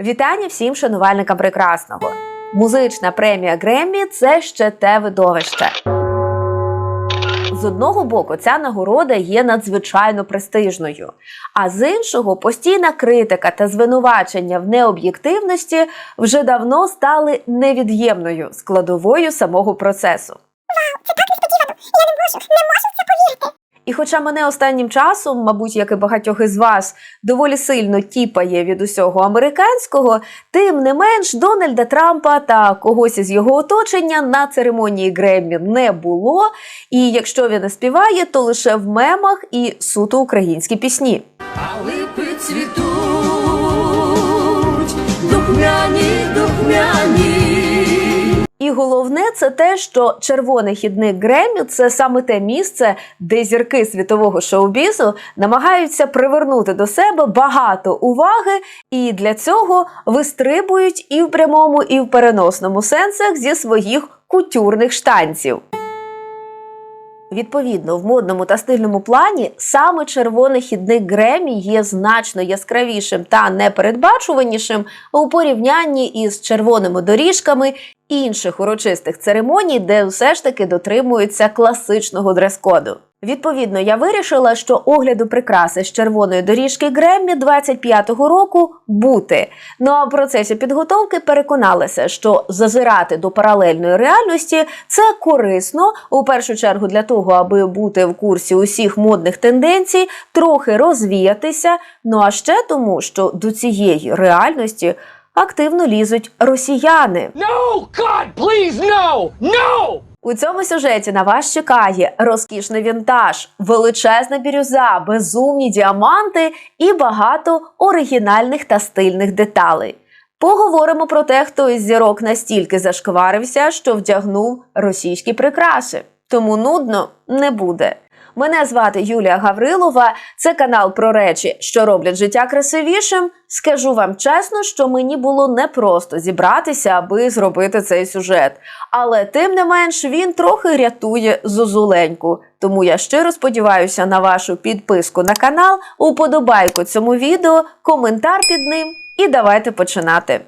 Вітання всім шанувальникам прекрасного. Музична премія Греммі це ще те видовище. З одного боку, ця нагорода є надзвичайно престижною, а з іншого, постійна критика та звинувачення в необ'єктивності вже давно стали невід'ємною складовою самого процесу. І хоча мене останнім часом, мабуть, як і багатьох із вас, доволі сильно тіпає від усього американського, тим не менш Дональда Трампа та когось із його оточення на церемонії Греммі не було. І якщо він і співає, то лише в мемах і суто українські пісні. А липи цвітуть, духмяні, духмяні. Це те, що червоний хідник Греммі – це саме те місце, де зірки світового шоу-бізу намагаються привернути до себе багато уваги, і для цього вистрибують і в прямому, і в переносному сенсах зі своїх кутюрних штанців. Відповідно, в модному та стильному плані саме червоний хідник Гремі є значно яскравішим та непередбачуванішим у порівнянні із червоними доріжками інших урочистих церемоній, де все ж таки дотримуються класичного дрес-коду. Відповідно, я вирішила, що огляду прикраси з червоної доріжки Греммі 25-го року бути. Ну а в процесі підготовки переконалася, що зазирати до паралельної реальності це корисно у першу чергу для того, аби бути в курсі усіх модних тенденцій, трохи розвіятися. Ну а ще тому, що до цієї реальності активно лізуть росіяни. No! God, please, no! No! У цьому сюжеті на вас чекає розкішний вінтаж, величезна бірюза, безумні діаманти і багато оригінальних та стильних деталей. Поговоримо про те, хто із зірок настільки зашкварився, що вдягнув російські прикраси. Тому нудно не буде. Мене звати Юлія Гаврилова. Це канал про речі, що роблять життя красивішим. Скажу вам чесно, що мені було непросто зібратися, аби зробити цей сюжет. Але тим не менш він трохи рятує зозуленьку. Тому я щиро сподіваюся на вашу підписку на канал, уподобайку цьому відео, коментар під ним. І давайте починати.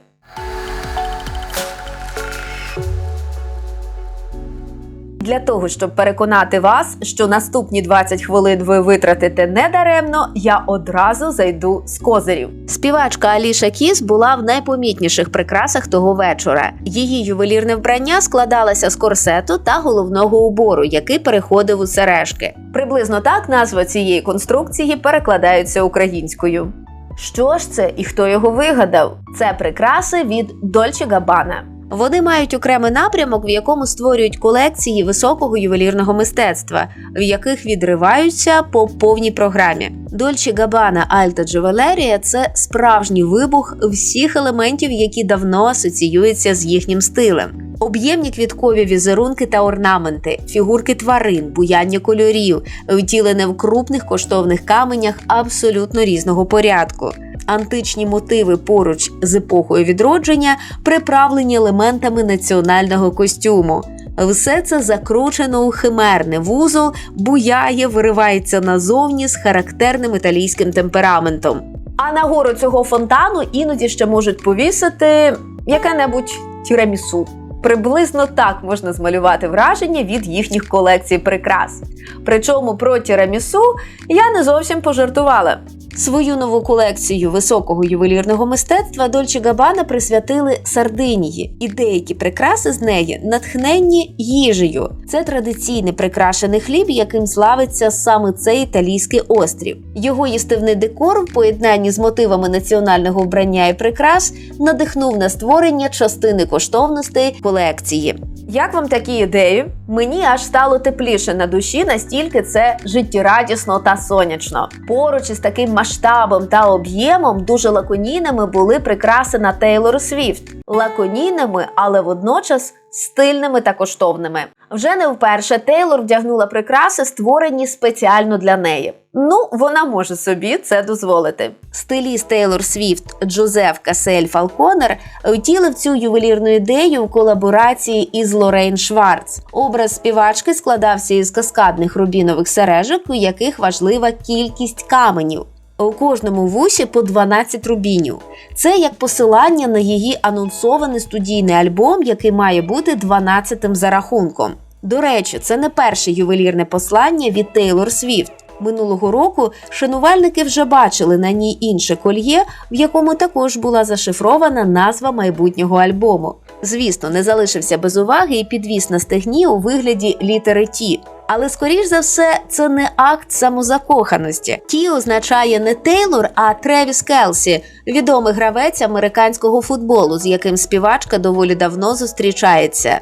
Для того, щоб переконати вас, що наступні 20 хвилин ви витратите недаремно, я одразу зайду з козирів. Співачка Аліша Кіс була в найпомітніших прикрасах того вечора. Її ювелірне вбрання складалося з корсету та головного убору, який переходив у сережки. Приблизно так назва цієї конструкції перекладається українською. Що ж це і хто його вигадав? Це прикраси від Dolce Gabbana. Вони мають окремий напрямок, в якому створюють колекції високого ювелірного мистецтва, в яких відриваються по повній програмі. Dolce Gabbana Alta Джевелерія це справжній вибух всіх елементів, які давно асоціюються з їхнім стилем. Об'ємні квіткові візерунки та орнаменти, фігурки тварин, буяння кольорів, втілене в крупних коштовних каменях абсолютно різного порядку. Античні мотиви поруч з епохою відродження приправлені елементами національного костюму. Все це закручено у химерний вузол, буяє, виривається назовні з характерним італійським темпераментом. А на гору цього фонтану іноді ще можуть повісити яке-небудь тірамісу. Приблизно так можна змалювати враження від їхніх колекцій прикрас. Причому про тірамісу я не зовсім пожартувала. Свою нову колекцію високого ювелірного мистецтва Дольче Габана присвятили Сардинії, і деякі прикраси з неї натхненні їжею. Це традиційний прикрашений хліб, яким славиться саме цей італійський острів. Його їстивний декор в поєднанні з мотивами національного вбрання і прикрас надихнув на створення частини коштовностей колекції. Як вам такі ідеї? Мені аж стало тепліше на душі, настільки це життєрадісно та сонячно. Поруч із таким масштабом та об'ємом дуже лаконійними були прикраси на Тейлор Свіфт. Лаконійними, але водночас стильними та коштовними. Вже не вперше Тейлор вдягнула прикраси, створені спеціально для неї. Ну, вона може собі це дозволити. Стиліст Тейлор Свіфт Джозеф Касель Фалконер втілив цю ювелірну ідею в колаборації із Лорейн Шварц. Образ співачки складався із каскадних рубінових сережок, у яких важлива кількість каменів. У кожному вусі по 12 рубінів. Це як посилання на її анонсований студійний альбом, який має бути 12-тим за рахунком. До речі, це не перше ювелірне послання від Тейлор Свіфт. Минулого року шанувальники вже бачили на ній інше кольє, в якому також була зашифрована назва майбутнього альбому. Звісно, не залишився без уваги і підвіс на стегні у вигляді літери Ті. Але скоріш за все, це не акт самозакоханості. Ті означає не Тейлор, а Тревіс Келсі, відомий гравець американського футболу, з яким співачка доволі давно зустрічається.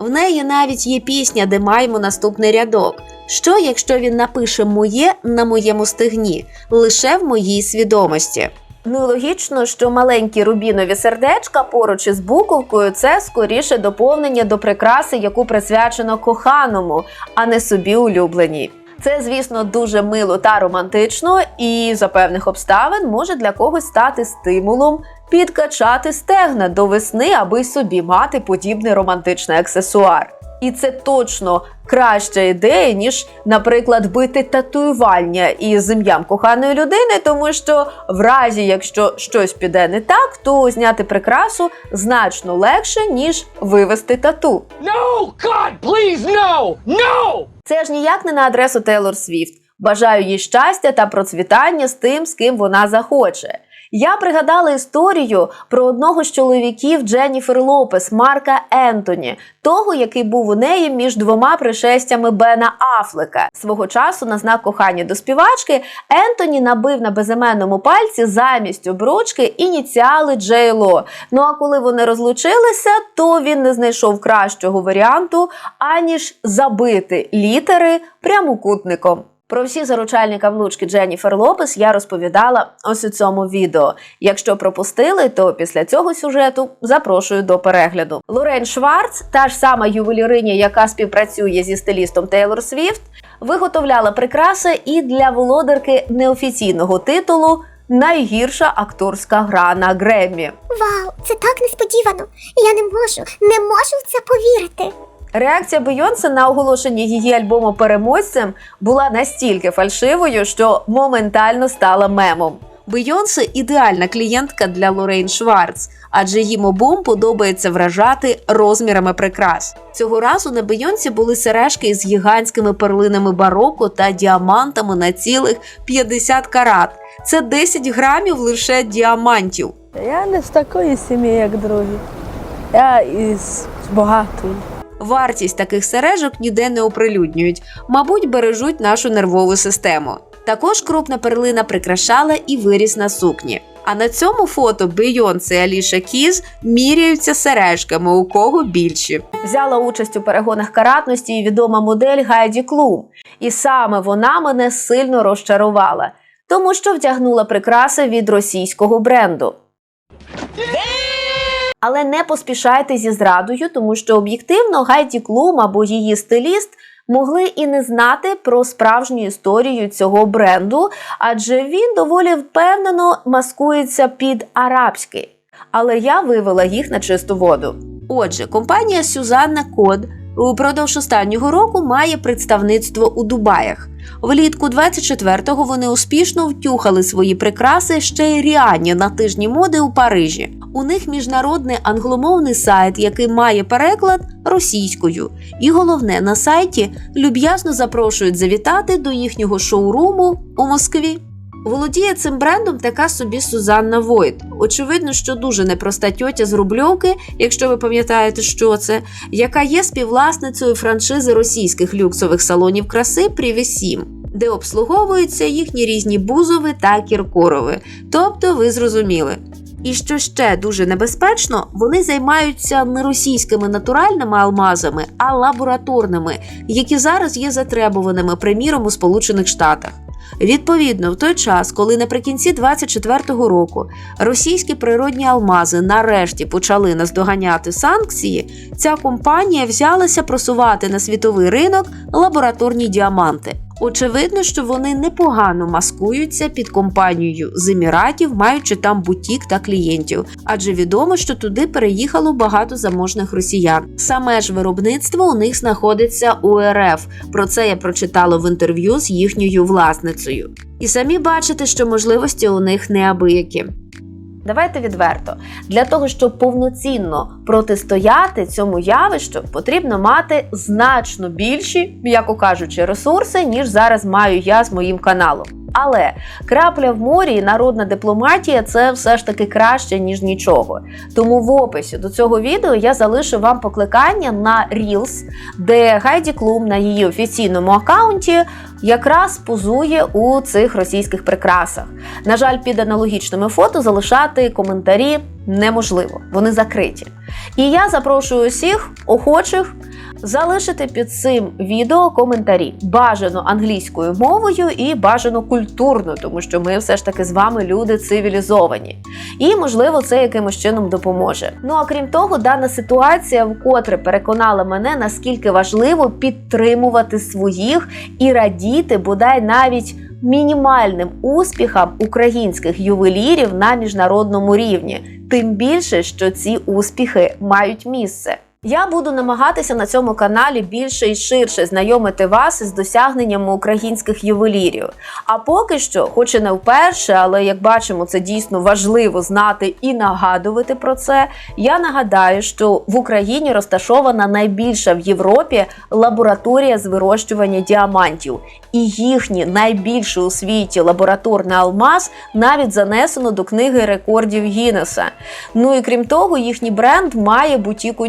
В неї навіть є пісня, де маємо наступний рядок. Що, якщо він напише моє на моєму стегні, лише в моїй свідомості? Ну, і логічно, що маленькі рубінові сердечка поруч із буковкою це скоріше доповнення до прикраси, яку присвячено коханому, а не собі улюбленій. Це, звісно, дуже мило та романтично, і за певних обставин може для когось стати стимулом підкачати стегна до весни, аби собі мати подібний романтичний аксесуар. І це точно краща ідея, ніж, наприклад, бити татуювання із ім'ям коханої людини, тому що в разі, якщо щось піде не так, то зняти прикрасу значно легше, ніж вивести тату. No! God, please, no! No! Це ж ніяк не на адресу Тейлор Свіфт. Бажаю їй щастя та процвітання з тим, з ким вона захоче. Я пригадала історію про одного з чоловіків Дженніфер Лопес, Марка Ентоні, того, який був у неї між двома пришестями Бена Афлека. Свого часу на знак кохання до співачки Ентоні набив на безіменному пальці замість обручки ініціали Джей Ло. Ну а коли вони розлучилися, то він не знайшов кращого варіанту, аніж забити літери прямокутником. Про всі заручальні каблучки Дженніфер Лопес я розповідала ось у цьому відео. Якщо пропустили, то після цього сюжету запрошую до перегляду. Лорен Шварц, та ж сама ювеліриня, яка співпрацює зі стилістом Тейлор Свіфт, виготовляла прикраси і для володарки неофіційного титулу Найгірша акторська гра на Греммі. Вау, це так несподівано. Я не можу, не можу в це повірити. Реакція Бейонсе на оголошення її альбому переможцем була настільки фальшивою, що моментально стала мемом. Бейонсе ідеальна клієнтка для Лорейн Шварц, адже їм обом подобається вражати розмірами прикрас. Цього разу на Бейонсі були сережки із гігантськими перлинами бароко та діамантами на цілих 50 карат. Це 10 грамів лише діамантів. Я не з такої сім'ї, як другі. Я із багатої. Вартість таких сережок ніде не оприлюднюють, мабуть, бережуть нашу нервову систему. Також крупна перлина прикрашала і виріс на сукні. А на цьому фото Бейонсе і Аліша Кіз міряються сережками, у кого більші. Взяла участь у перегонах каратності і відома модель Гайді Клум. І саме вона мене сильно розчарувала, тому що вдягнула прикраси від російського бренду. Але не поспішайте зі зрадою, тому що об'єктивно Гайді Клум або її стиліст могли і не знати про справжню історію цього бренду, адже він доволі впевнено маскується під арабський. Але я вивела їх на чисту воду. Отже, компанія Сюзанна Код упродовж останнього року має представництво у Дубаях. Влітку 24-го вони успішно втюхали свої прикраси ще й Ріані на тижні моди у Парижі. У них міжнародний англомовний сайт, який має переклад російською. І головне, на сайті люб'язно запрошують завітати до їхнього шоуруму у Москві. Володіє цим брендом така собі Сузанна Войт. Очевидно, що дуже непроста тьотя з Рубльовки, якщо ви пам'ятаєте, що це, яка є співвласницею франшизи російських люксових салонів краси Привісім, де обслуговуються їхні різні бузови та кіркорови. Тобто, ви зрозуміли. І що ще дуже небезпечно, вони займаються не російськими натуральними алмазами, а лабораторними, які зараз є затребуваними, приміром у Сполучених Штатах. Відповідно, в той час, коли наприкінці 24-го року російські природні алмази нарешті почали наздоганяти санкції, ця компанія взялася просувати на світовий ринок лабораторні діаманти. Очевидно, що вони непогано маскуються під компанією з Еміратів, маючи там бутік та клієнтів, адже відомо, що туди переїхало багато заможних росіян. Саме ж виробництво у них знаходиться у РФ. Про це я прочитала в інтерв'ю з їхньою власницею. І самі бачите, що можливості у них неабиякі. Давайте відверто. Для того, щоб повноцінно протистояти цьому явищу, потрібно мати значно більші, м'яко кажучи, ресурси, ніж зараз маю я з моїм каналом. Але крапля в морі і народна дипломатія це все ж таки краще, ніж нічого. Тому в описі до цього відео я залишу вам покликання на Reels, де Гайді Клум на її офіційному аккаунті якраз позує у цих російських прикрасах. На жаль, під аналогічними фото залишати коментарі неможливо, вони закриті. І я запрошую усіх охочих залишити під цим відео коментарі. Бажано англійською мовою і бажано культурно, тому що ми все ж таки з вами люди цивілізовані. І можливо це якимось чином допоможе. Ну а крім того, дана ситуація вкотре переконала мене наскільки важливо підтримувати своїх і радіти бодай навіть. Мінімальним успіхам українських ювелірів на міжнародному рівні, тим більше, що ці успіхи мають місце. Я буду намагатися на цьому каналі більше і ширше знайомити вас із досягненнями українських ювелірів. А поки що, хоч і не вперше, але як бачимо, це дійсно важливо знати і нагадувати про це. Я нагадаю, що в Україні розташована найбільша в Європі лабораторія з вирощування діамантів, і їхній найбільший у світі лабораторний алмаз навіть занесено до книги рекордів Гіннеса. Ну і крім того, їхній бренд має бутік у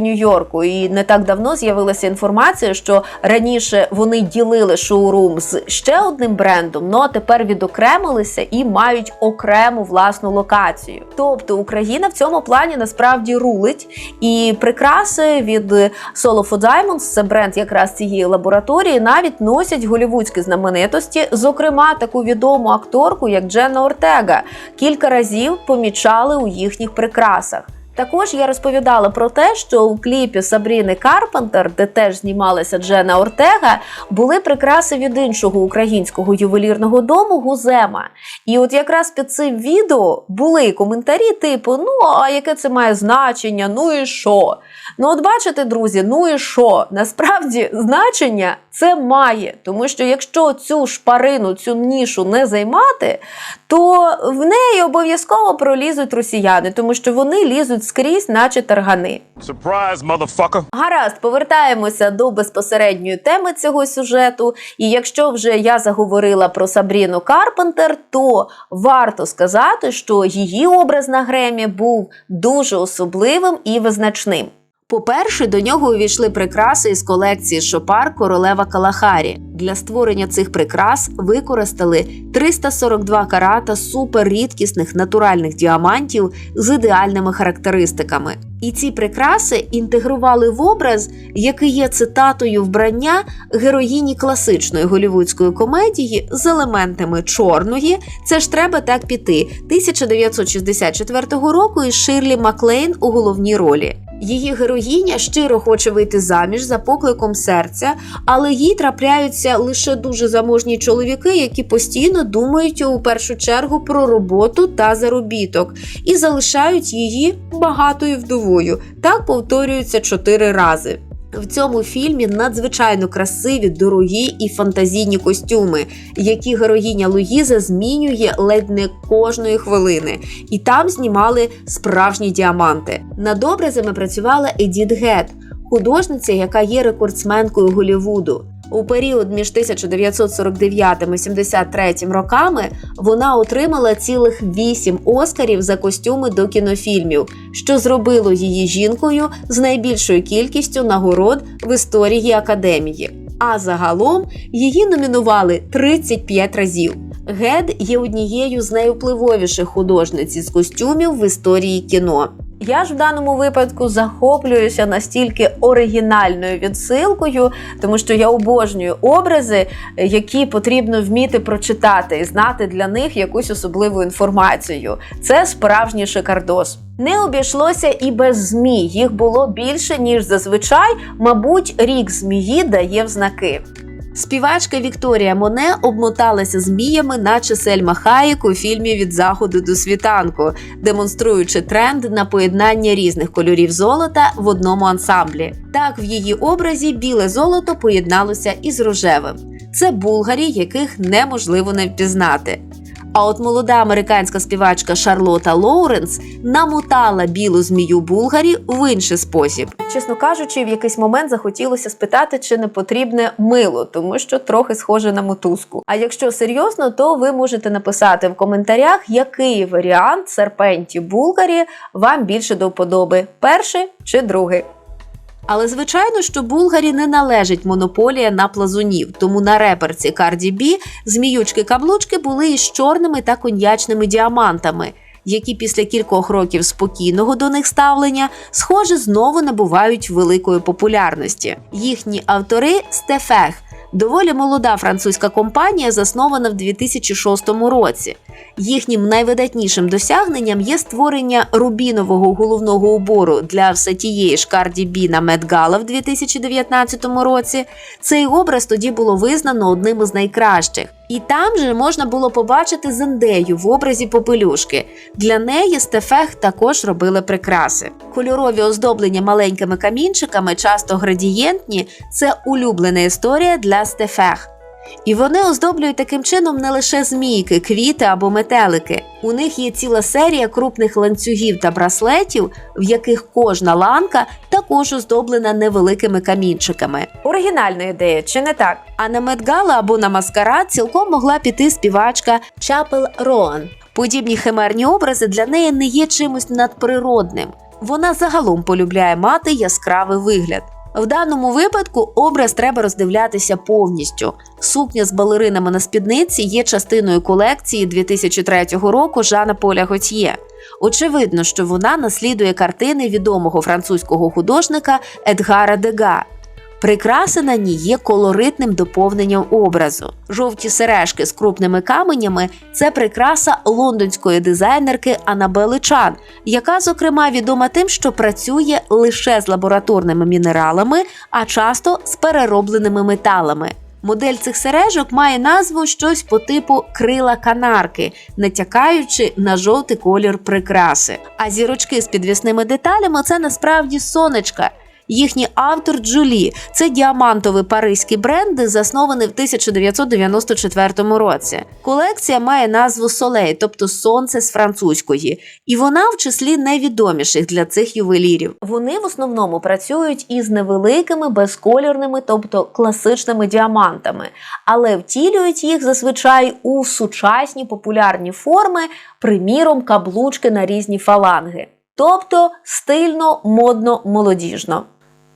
Нью-Йорку. І не так давно з'явилася інформація, що раніше вони ділили шоурум з ще одним брендом, ну а тепер відокремилися і мають окрему власну локацію. Тобто Україна в цьому плані насправді рулить. І прикраси від Solo for Diamonds, це бренд якраз цієї лабораторії, навіть носять голівудські знаменитості, зокрема таку відому акторку, як Дженна Ортега, кілька разів помічали у їхніх прикрасах. Також я розповідала про те, що у кліпі Сабріни Карпентер, де теж знімалася Джена Ортега, були прикраси від іншого українського ювелірного дому Гузема. І от якраз під цим відео були коментарі, типу: ну а яке це має значення? Ну і що? Ну, от бачите, друзі, ну і що? Насправді значення це має, тому що якщо цю шпарину, цю нішу не займати, то в неї обов'язково пролізуть росіяни, тому що вони лізуть скрізь, наче таргани. Surprise, motherfucker. Гаразд, повертаємося до безпосередньої теми цього сюжету. І якщо вже я заговорила про Сабріну Карпентер, то варто сказати, що її образ на Гремі був дуже особливим і визначним. По-перше, до нього увійшли прикраси із колекції Шопар Королева Калахарі. Для створення цих прикрас використали 342 карата суперрідкісних натуральних діамантів з ідеальними характеристиками. І ці прикраси інтегрували в образ, який є цитатою вбрання героїні класичної голівудської комедії з елементами чорної. Це ж треба так піти 1964 року із Ширлі Маклейн у головній ролі. Її героїня щиро хоче вийти заміж за покликом серця, але їй трапляються лише дуже заможні чоловіки, які постійно думають у першу чергу про роботу та заробіток і залишають її багатою вдовою. Так повторюється чотири рази. В цьому фільмі надзвичайно красиві, дорогі і фантазійні костюми, які героїня Луїза змінює ледь не кожної хвилини. І там знімали справжні діаманти. Над образами працювала Едіт Гет, художниця, яка є рекордсменкою Голлівуду. У період між 1949 і 73 роками вона отримала цілих вісім оскарів за костюми до кінофільмів, що зробило її жінкою з найбільшою кількістю нагород в історії академії. А загалом її номінували 35 разів. Гед є однією з найвпливовіших художниць із костюмів в історії кіно. Я ж в даному випадку захоплююся настільки оригінальною відсилкою, тому що я обожнюю образи, які потрібно вміти прочитати і знати для них якусь особливу інформацію. Це справжній шикардос. Не обійшлося і без змій. Їх було більше ніж зазвичай. Мабуть, рік змії дає в знаки. Співачка Вікторія Моне обмоталася зміями, наче Сельма Хаєк у фільмі Від заходу до світанку, демонструючи тренд на поєднання різних кольорів золота в одному ансамблі. Так в її образі біле золото поєдналося із рожевим. Це булгарі, яких неможливо не впізнати. А от молода американська співачка Шарлота Лоуренс намотала білу змію Булгарі в інший спосіб. Чесно кажучи, в якийсь момент захотілося спитати, чи не потрібне мило, тому що трохи схоже на мотузку. А якщо серйозно, то ви можете написати в коментарях, який варіант серпенті Булгарі вам більше до вподоби: перший чи другий. Але звичайно, що Булгарі не належить монополія на плазунів, тому на реперці Cardi B зміючки-каблучки були із чорними та коньячними діамантами, які після кількох років спокійного до них ставлення, схоже, знову набувають великої популярності. Їхні автори Стефех. Доволі молода французька компанія, заснована в 2006 році. Їхнім найвидатнішим досягненням є створення рубінового головного убору для все тієї ж Карді Бі на Медгала в 2019 році. Цей образ тоді було визнано одним із найкращих. І там же можна було побачити Зендею в образі попелюшки. Для неї Стефех також робили прикраси. Кольорові оздоблення маленькими камінчиками, часто градієнтні, це улюблена історія для Стефех. І вони оздоблюють таким чином не лише змійки, квіти або метелики. У них є ціла серія крупних ланцюгів та браслетів, в яких кожна ланка також оздоблена невеликими камінчиками. Оригінальна ідея, чи не так? А на Медгала або на маскарад цілком могла піти співачка Чапел Роан. Подібні химерні образи для неї не є чимось надприродним. Вона загалом полюбляє мати яскравий вигляд. В даному випадку образ треба роздивлятися повністю. Сукня з балеринами на спідниці є частиною колекції 2003 року Жана Поля Готьє. Очевидно, що вона наслідує картини відомого французького художника Едгара Дега. Прикраси на ній є колоритним доповненням образу. Жовті сережки з крупними каменями це прикраса лондонської дизайнерки Анабели Чан, яка, зокрема, відома тим, що працює лише з лабораторними мінералами, а часто з переробленими металами. Модель цих сережок має назву щось по типу крила канарки, натякаючи на жовтий колір прикраси. А зірочки з підвісними деталями це насправді сонечка. Їхній автор Джулі це діамантовий паризький бренд, заснований в 1994 році. Колекція має назву Солей, тобто сонце з французької, і вона в числі найвідоміших для цих ювелірів. Вони в основному працюють із невеликими безколірними, тобто класичними діамантами, але втілюють їх зазвичай у сучасні популярні форми, приміром каблучки на різні фаланги. Тобто стильно, модно, молодіжно.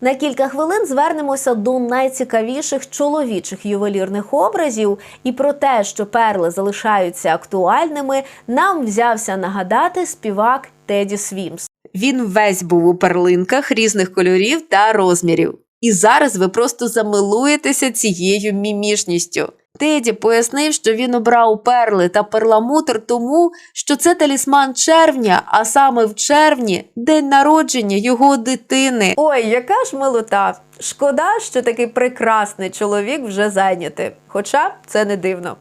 На кілька хвилин звернемося до найцікавіших чоловічих ювелірних образів, і про те, що перли залишаються актуальними, нам взявся нагадати співак Теді Свімс. Він весь був у перлинках різних кольорів та розмірів. І зараз ви просто замилуєтеся цією мімішністю. Теді пояснив, що він обрав перли та перламутр тому, що це талісман червня, а саме в червні день народження його дитини. Ой, яка ж милота! Шкода, що такий прекрасний чоловік вже зайнятий. Хоча це не дивно.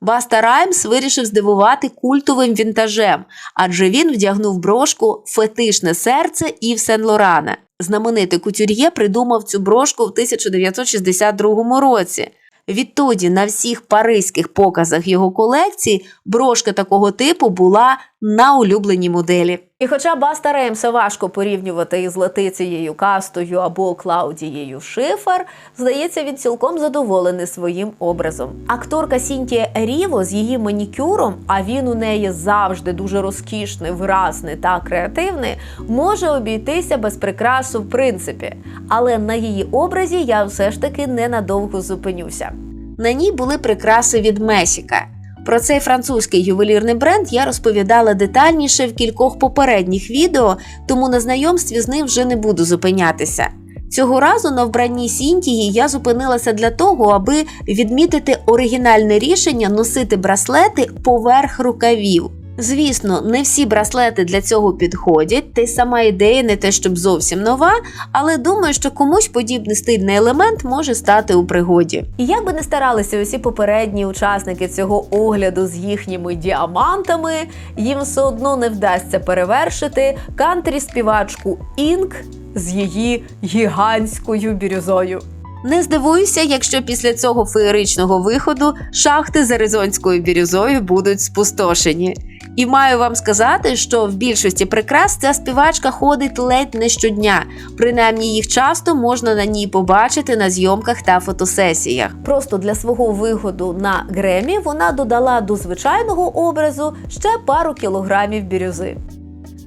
Баста Раймс вирішив здивувати культовим вінтажем, адже він вдягнув брошку Фетишне серце Ів Сен Лорана. Знаменитий кутюр'є придумав цю брошку в 1962 році. Відтоді на всіх паризьких показах його колекції брошка такого типу була на улюбленій моделі. І хоча Баста Реймса важко порівнювати із Летицією Кастою або Клаудією Шифер, здається, він цілком задоволений своїм образом. Акторка Сінтія Ріво з її манікюром, а він у неї завжди дуже розкішний, виразний та креативний, може обійтися без прикрасу в принципі. Але на її образі я все ж таки ненадовго зупинюся. На ній були прикраси від Месіка. Про цей французький ювелірний бренд я розповідала детальніше в кількох попередніх відео, тому на знайомстві з ним вже не буду зупинятися. Цього разу на вбранні Сінтії я зупинилася для того, аби відмітити оригінальне рішення носити браслети поверх рукавів. Звісно, не всі браслети для цього підходять, та й сама ідея не те, щоб зовсім нова, але думаю, що комусь подібний стильний елемент може стати у пригоді. І як би не старалися усі попередні учасники цього огляду з їхніми діамантами, їм все одно не вдасться перевершити кантрі співачку Інк з її гігантською бірюзою. Не здивуюся, якщо після цього феєричного виходу шахти з аризонською бірюзою будуть спустошені. І маю вам сказати, що в більшості прикрас ця співачка ходить ледь не щодня. Принаймні їх часто можна на ній побачити на зйомках та фотосесіях. Просто для свого виходу на Гремі вона додала до звичайного образу ще пару кілограмів бірюзи.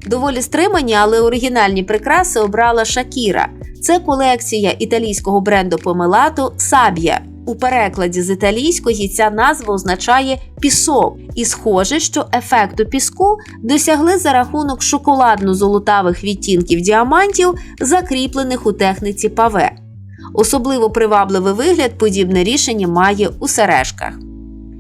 Доволі стримані, але оригінальні прикраси обрала Шакіра. Це колекція італійського бренду помелату Саб'я. У перекладі з італійської ця назва означає пісок, і схоже, що ефекту піску досягли за рахунок шоколадно-золотавих відтінків діамантів, закріплених у техніці паве. Особливо привабливий вигляд подібне рішення має у сережках.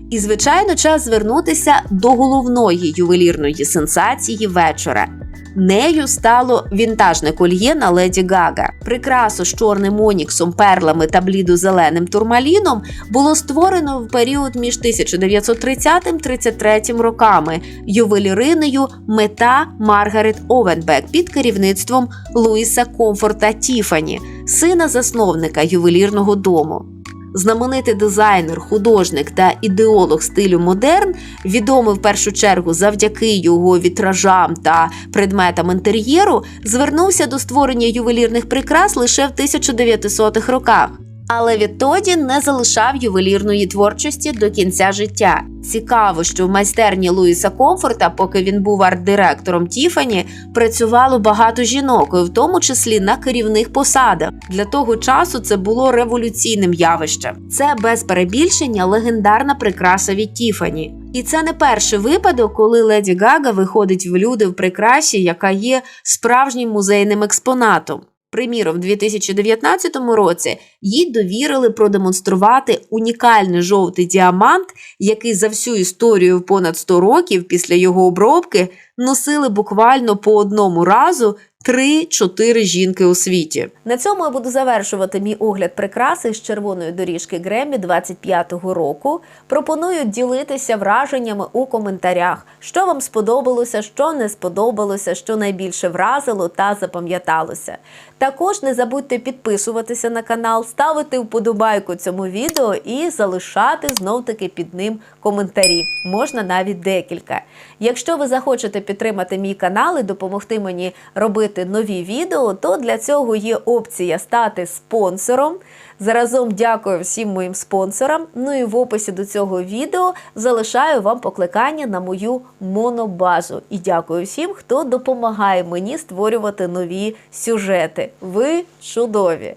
І, звичайно, час звернутися до головної ювелірної сенсації вечора. Нею стало вінтажне кольє на леді Гага. Прикрасу з чорним оніксом, перлами та блідо-зеленим турмаліном було створено в період між 1930-33 роками ювеліриною мета Маргарет Овенбек під керівництвом Луїса Комфорта Тіфані, сина засновника ювелірного дому. Знаменитий дизайнер, художник та ідеолог стилю модерн, відомий в першу чергу завдяки його вітражам та предметам інтер'єру, звернувся до створення ювелірних прикрас лише в 1900-х роках. Але відтоді не залишав ювелірної творчості до кінця життя. Цікаво, що в майстерні Луїса Комфорта, поки він був арт-директором Тіфані, працювало багато жінок, в тому числі на керівних посадах. Для того часу це було революційним явищем. Це без перебільшення легендарна прикраса від Тіфані. І це не перший випадок, коли Леді Гага виходить в люди в прикрасі, яка є справжнім музейним експонатом. Приміром, в 2019 році їй довірили продемонструвати унікальний жовтий діамант, який за всю історію понад 100 років після його обробки носили буквально по одному разу 3-4 жінки у світі. На цьому я буду завершувати мій огляд прикраси з червоної доріжки Гремі 25-го року. Пропоную ділитися враженнями у коментарях, що вам сподобалося, що не сподобалося, що найбільше вразило та запам'яталося. Також не забудьте підписуватися на канал, ставити вподобайку цьому відео і залишати знов-таки під ним коментарі. Можна навіть декілька. Якщо ви захочете підтримати мій канал і допомогти мені робити нові відео, то для цього є опція стати спонсором. Заразом дякую всім моїм спонсорам. Ну і в описі до цього відео залишаю вам покликання на мою монобазу. І дякую всім, хто допомагає мені створювати нові сюжети. Ви чудові!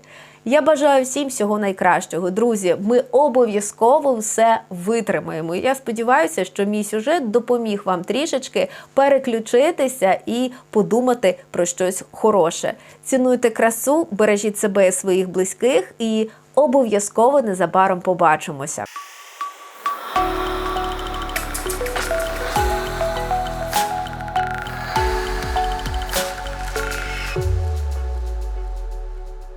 Я бажаю всім всього найкращого. Друзі, ми обов'язково все витримаємо. Я сподіваюся, що мій сюжет допоміг вам трішечки переключитися і подумати про щось хороше. Цінуйте красу, бережіть себе і своїх близьких, і обов'язково незабаром побачимося.